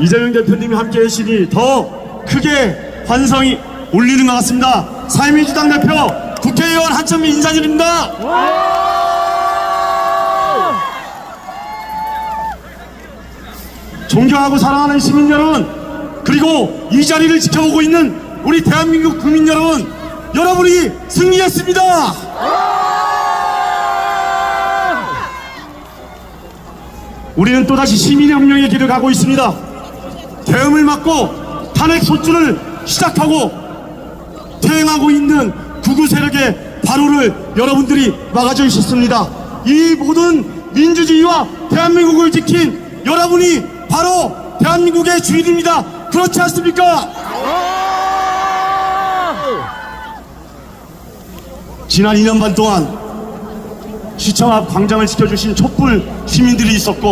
이재명 대표님이 함께 하시니 더 크게 환성이 울리는 것 같습니다. 사회민주당 대표 국회의원 한천미 인사드립니다. 존경하고 사랑하는 시민 여러분, 그리고 이 자리를 지켜보고 있는 우리 대한민국 국민 여러분, 여러분이 승리했습니다. 우리는 또다시 시민의 운명의 길을 가고 있습니다. 계엄을 막고 탄핵 소추를 시작하고 퇴행하고 있는 구구 세력의 발호를 여러분들이 막아줘 주셨습니다. 이 모든 민주주의와 대한민국을 지킨 여러분이 바로 대한민국의 주인입니다. 그렇지 않습니까? 지난 2년 반 동안 시청 앞 광장을 지켜주신 촛불 시민들이 있었고